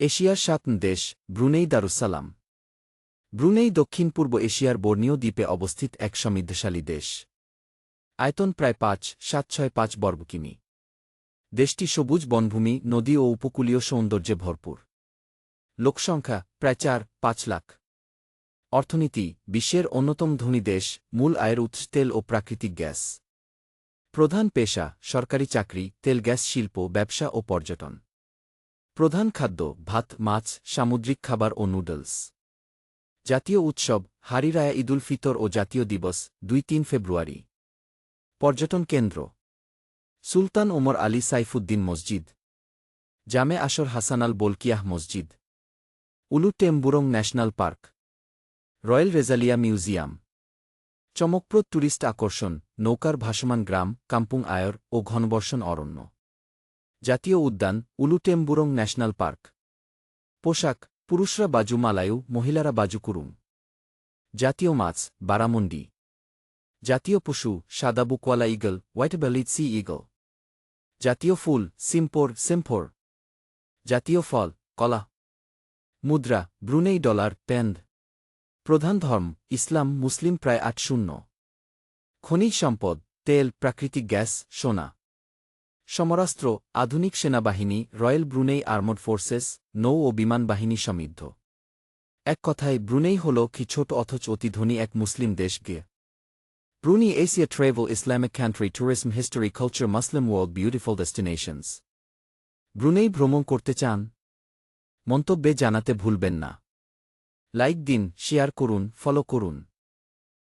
এশিয়ার সাত দেশ, ব্রুনেই দারুসালাম। ব্রুনেই দক্ষিণ পূর্ব এশিয়ার বর্ণীয় দ্বীপে অবস্থিত এক সমৃদ্ধশালী দেশ। আয়তন প্রায় পাঁচ, সাত ছয় পাঁচ বর্গ কিমি। দেশটি সবুজ বনভূমি, নদী ও উপকূলীয় সৌন্দর্যে ভরপুর। লোকসংখ্যা প্রায় চার, পাঁচ লাখ। অর্থনীতি, বিশ্বের অন্যতম ধনী দেশ, মূল আয়ের উৎস তেল ও প্রাকৃতিক গ্যাস। প্রধান পেশা, সরকারি চাকরি, তেল গ্যাস, শিল্প, ব্যবসা ও পর্যটন। প্রধান খাদ্য ভাত, মাছ, সামুদ্রিক খাবার ও নুডলস। জাতীয় উৎসব হারিরায়া ঈদুল ফিতর ও জাতীয় দিবস, দুই তিন ফেব্রুয়ারি। পর্যটন কেন্দ্র। সুলতান ওমর আলী সাইফুদ্দিন মসজিদ। জামে আসর হাসান আল বলকিয়াহ মসজিদ। Ulu Temburong national park. Royal regalia museum. চমকপ্রদ টুরিস্ট আকর্ষণ, নৌকার ভাসমান গ্রাম, কাম্পুং আয়র ও ঘনবর্ষণ অরণ্য। জাতীয় উদ্যান, উলুটেম্বুরং ন্যাশনাল পার্ক। পোশাক, পুরুষরা বাজু মালায়ু, মহিলারা বাজু কুরুং। জাতীয় মাছ, বারামুন্ডি। জাতীয় পশু, সাদা বুকওয়ালা eagle, white bellied sea eagle. জাতীয় ফুল, সিম্পোর, সিম্ফোর। জাতীয় ফল, কলা। মুদ্রা, ব্রুনেই ডলার পেন্ড প্রধান ধর্ম, ইসলাম, মুসলিম প্রায় আট শূন্য। খনিজ সম্পদ, তেল, প্রাকৃতিক গ্যাস, সোনা। সমরাস্ত্র, আধুনিক সেনাবাহিনী রয়্যাল ব্রুনেই আর্মড ফোর্সেস, নৌ ও বিমান বাহিনী সমৃদ্ধ। এক কথায়, ব্রুনেই হল কি ছোট অথচ অতি ধনী এক মুসলিম দেশ গে। Brunei Asia travel, Islamic country, tourism history, culture, Muslim world, beautiful destinations. Brunei ভ্রমণ করতে চান? মন্তব্যে জানাতে ভুলবেন না। লাইক দিন, শেয়ার করুন, ফলো করুন।